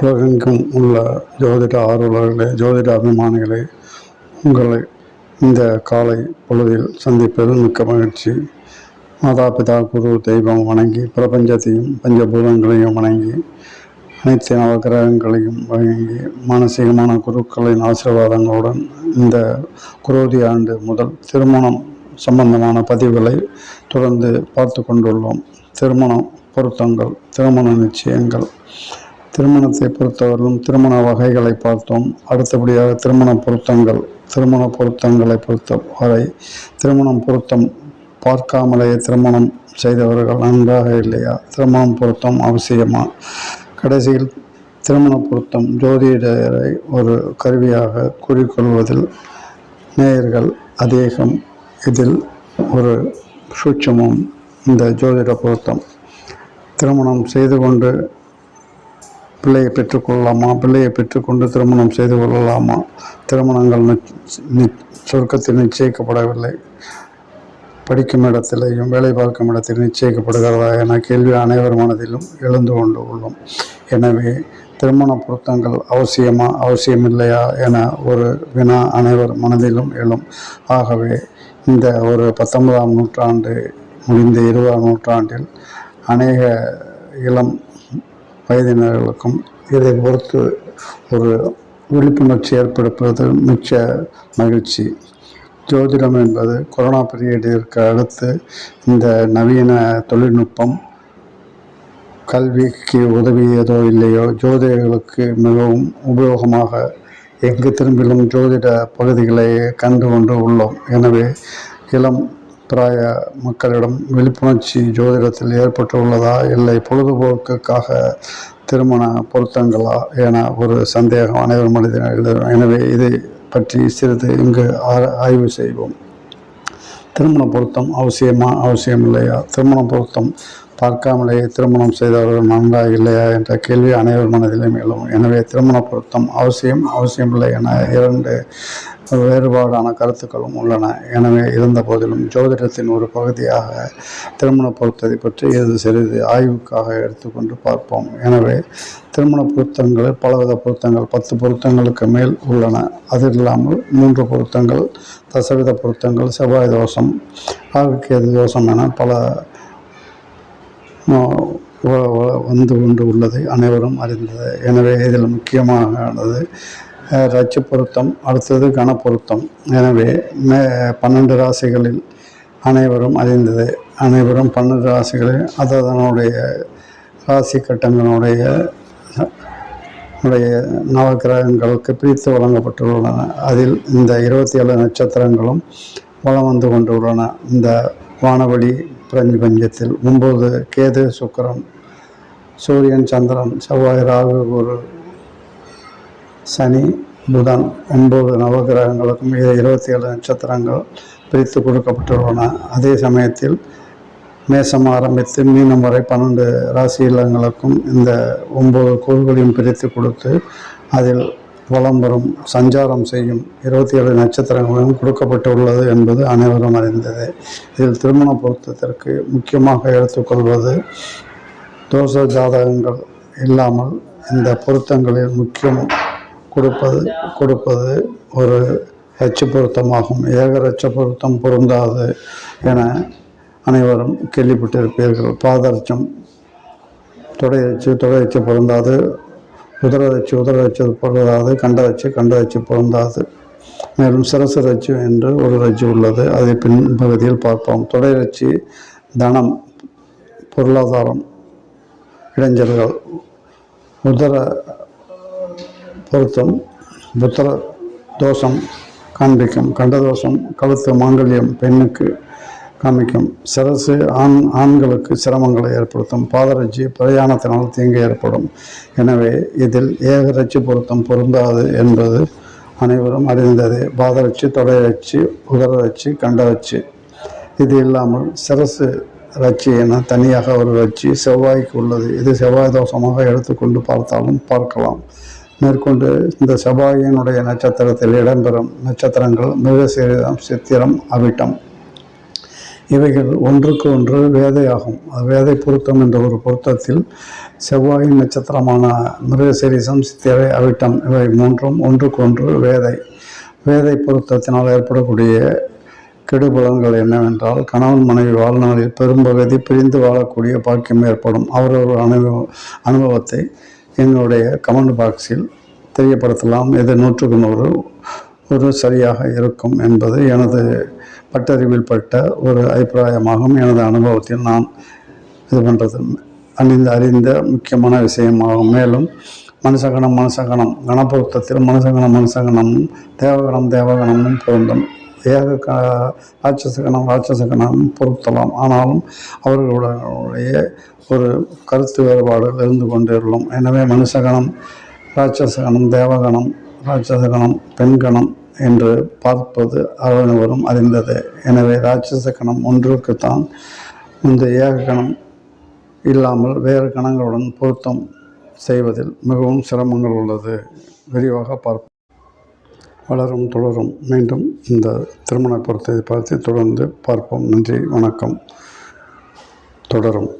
உலகெங்கும் உள்ள ஜோதிட ஆர்வலர்களே ஜோதிட அபிமானிகளே உங்களை இந்த காலை பொழுதில் சந்திப்பதில் மிக்க மகிழ்ச்சி. மாதா பிதா குரு தெய்வம் வணங்கி பிரபஞ்சத்தையும் பஞ்சபூதங்களையும் வணங்கி அனைத்து நவகிரகங்களையும் வணங்கி மானசீகமான குருக்களின் ஆசீர்வாதங்களுடன் இந்த குரோதி ஆண்டு முதல் திருமணம் சம்பந்தமான பதிவுகளை தொடர்ந்து பார்த்து கொண்டுள்ளோம். திருமணம் பொருத்தங்கள் திருமண நிச்சயங்கள் திருமணத்தை பொறுத்தவரையிலும் திருமண வகைகளை பார்த்தோம். அடுத்தபடியாக திருமண பொருத்தங்கள் திருமண பொருத்தங்களை பொறுத்த வரை திருமணம் பொருத்தம் பார்க்காமலேயே திருமணம் செய்தவர்கள் நன்றாக இல்லையா? திருமணம் பொருத்தம் அவசியமா? கடைசியில் திருமண பொருத்தம் ஜோதிடரை ஒரு கருவியாக கூறிக்கொள்வதில் நேயர்கள் அதிகம் இதில் ஒரு சூட்சமும் இந்த ஜோதிட பொருத்தம். திருமணம் செய்து கொண்டு பிள்ளையை பெற்றுக்கொள்ளலாமா? பிள்ளையை பெற்றுக்கொண்டு திருமணம் செய்து கொள்ளலாமா? திருமணங்கள் நிச்- சொர்க்கத்தில் நிச்சயிக்கப்படவில்லை. படிக்கும் இடத்திலேயும் வேலை பார்க்கும் இடத்தில் நிச்சயிக்கப்படுகிறதா என கேள்வி அனைவர் மனதிலும் எழுந்து கொண்டு உள்ளோம். எனவே திருமண பொருத்தங்கள் அவசியமா அவசியமில்லையா என ஒரு வினா அனைவர் மனதிலும் எழும். ஆகவே இந்த ஒரு பத்தொன்பதாம் நூற்றாண்டு முடிந்த இருபதாம் நூற்றாண்டில் அநேக இளம் வயதினர்களுக்கும் இதை பொறுத்து ஒரு விழிப்புணர்ச்சி ஏற்படுத்துவது மிச்ச மகிழ்ச்சி. ஜோதிடம் என்பது கொரோனா பீரியடிற்கு அடுத்து இந்த நவீன தொழில்நுட்பம் கல்விக்கு உதவியதோ இல்லையோ ஜோதிடர்களுக்கு மிகவும் உபயோகமாக எங்கு திரும்பிலும் ஜோதிட பகுதிகளை கண்டு கொண்டு உள்ளோம். எனவே இளம் பிராய மக்களிடம் விழிப்புணர்ச்சி ஜோதிடத்தில் ஏற்பட்டுள்ளதா? இல்லை பொழுதுபோக்குக்காக திருமண பொருத்தங்களா? என ஒரு சந்தேகம் அனைவர் மனிதர்கள் எனவே இதை பற்றி சிறிது இங்கு ஆ- ஆய்வு செய்வோம். திருமண பொருத்தம் அவசியமா? அவசியம் இல்லையா திருமண பொருத்தம் பார்க்காமலேயே திருமணம் செய்தவர்கள் நன்றா இல்லையா என்ற கேள்வி அனைவர் மனதிலும் எழும் எனவே திருமண பொருத்தம் அவசியம் அவசியமில்லை என இரண்டு வேறுபாடான கருத்துக்களும் உள்ளன. எனவே இருந்த போதிலும் ஜோதிடத்தின் ஒரு பகுதியாக திருமண பொருத்தத்தை பற்றி இது சிறிது ஆய்வுக்காக எடுத்துக்கொண்டு பார்ப்போம். எனவே திருமண பொருத்தங்கள் பலவித பொருத்தங்கள் பத்து பொருத்தங்களுக்கு மேல் உள்ளன. அது இல்லாமல் மூன்று பொருத்தங்கள் தசவித பொருத்தங்கள் செவ்வாய் தோஷம் ஆகுக்கேது தோஷம் என பல வந்து கொண்டு உள்ளதை அனைவரும் அறிந்தது. எனவே இதில் முக்கியமானது ரச்சு பொருத்தம் அடுத்தது கணப்பொருத்தம் எனவே மே பன்னெண்டு ராசிகளில் அனைவரும் அறிந்தது. அனைவரும் பன்னெண்டு ராசிகளில் அதனுடைய ராசி கட்டங்களுடைய உடைய நவகிரகங்களுக்கு பிரித்து வழங்கப்பட்டுள்ளன. அதில் இந்த இருபத்தி ஏழு நட்சத்திரங்களும் வலம் வந்து கொண்டுள்ளன இந்த வானவழி பிரஞ்சபஞ்சத்தில் ஒம்பது கேது சுக்கரம் சூரியன் சந்திரன் செவ்வாய் ராகு குரு சனி புதன் ஒன்பது நவகிரகங்களுக்கும் இது இருபத்தி ஏழு நட்சத்திரங்கள் பிரித்து கொடுக்கப்பட்டுள்ளன. அதே சமயத்தில் மேசம் ஆரம்பித்து மீனம் வரை பன்னெண்டு ராசி இல்லங்களுக்கும் இந்த ஒம்பது கோள்களையும் பிரித்து கொடுத்து அதில் வலம் சஞ்சாரம் செய்யும் இருபத்தி ஏழு நட்சத்திரங்களும் கொடுக்கப்பட்டுள்ளது என்பது அனைவரும் அறிந்தது. இதில் திருமண பொருத்தத்திற்கு முக்கியமாக எடுத்துக்கொள்வது தோஷ ஜாதகங்கள் இல்லாமல் இந்த பொருத்தங்களில் முக்கியம் கொடுப்பது கொடுப்பது ஒரு ரட்ச பொருத்தமாகும். ஏக ரட்ச பொருத்தம் பொருந்தாது என அனைவரும் கேள்விப்பட்டிருப்பீர்கள். பாதரட்சம் தொடையச்சு தொடையச்சு பொருந்தாது. உதரச்சு உதரச்சு பொருந்தாது கண்ட வச்சு பொருந்தாது மேலும் சிரசு ரச்சு என்று ஒரு ரச்சு உள்ளது. அதை பின்பகுதியில் பார்ப்போம். தொடையச்சு தனம் பொருளாதாரம் இளைஞர்கள் உதர பொருத்தம் புத்திர தோஷம் காண்பிக்கும் கண்டதோஷம் கழுத்து மாங்கல்யம் பெண்ணுக்கு காமிக்கும். சிரசு ஆண் ஆண்களுக்கு சிரமங்களை ஏற்படுத்தும். பாதரட்சி பிரயாணத்தினால் தீங்கு ஏற்படும். எனவே இதில் ஏகரட்சி பொருத்தம் பொருந்தாது என்பது அனைவரும் அறிந்தது. பாதரட்சி தொடையரட்சி உதரரட்சி கண்டரட்சி. இது இல்லாமல் சிரசு ரட்சி என தனியாக ஒரு ரட்சி செவ்வாய்க்கு உள்ளது. இது செவ்வாய் தோஷமாக எடுத்துக்கொண்டு பார்த்தாலும் பார்க்கலாம். மேற்கொண்டு இந்த செவ்வாயினுடைய நட்சத்திரத்தில் இடம்பெறும் நட்சத்திரங்கள் மிருகசீரிடம் சித்திரம் அவிட்டம். இவைகள் ஒன்றுக்கு ஒன்று வேதையாகும். வேதை பொருத்தம் என்ற ஒரு பொருத்தத்தில் செவ்வாயின் நட்சத்திரமான மிருகசீரிசம் சித்திரை அவிட்டம் இவை மூன்றும் ஒன்றுக்கு ஒன்று வேதை. வேதை பொருத்தத்தினால் ஏற்படக்கூடிய கெடுபலன்கள் என்னவென்றால் கணவன் மனைவி வாழ்நாளில் பெரும்பகுதி பிரிந்து வாழக்கூடிய பாக்கியம் ஏற்படும். அவரவர் அனுபவ அனுபவத்தை என்னுடைய கமெண்ட் பாக்ஸில் தெரியப்படுத்தலாம். இது நூற்றுக்கு நூறு ஒரு சரியாக இருக்கும் என்பது எனது பட்டறிவில் பட்ட ஒரு அபிப்பிராயமாகும் எனது அனுபவத்தில் நான் இது பண்ணுறது அணிந்து அறிந்த முக்கியமான விஷயமாகும். மேலும் மனுஷகணம் மனுஷகணம் கணபொருத்தத்தில் மனுஷகணம் மனுஷகணமும் தேவகணம் தேவகணமும் பொருந்தும். ஏக க ராட்சசகணம் ராட்சசகணம் பொருத்தலாம். ஆனாலும் அவர்களுடைய ஒரு கருத்து வேறுபாடுகள் இருந்து கொண்டிருக்கும் எனவே மனுஷகணம் ராட்சசகணம் தேவகணம் ராட்சசகணம் பெண்கணம் என்று பார்ப்பது அனைவரும் அறிந்தது. எனவே ராட்சச கணம் ஒன்றுக்குத்தான் இந்த ஏக கணம் இல்லாமல் வேறு கணங்களுடன் பொருத்தம் செய்வதில் மிகவும் சிரமங்கள் உள்ளது. விரிவாக பார்ப்போம். வளரும் தொடரும் மீண்டும் இந்த திருமண பொருத்தத்தை பார்த்து தொடர்ந்து பார்ப்போம். நன்றி வணக்கம். தொடரும்.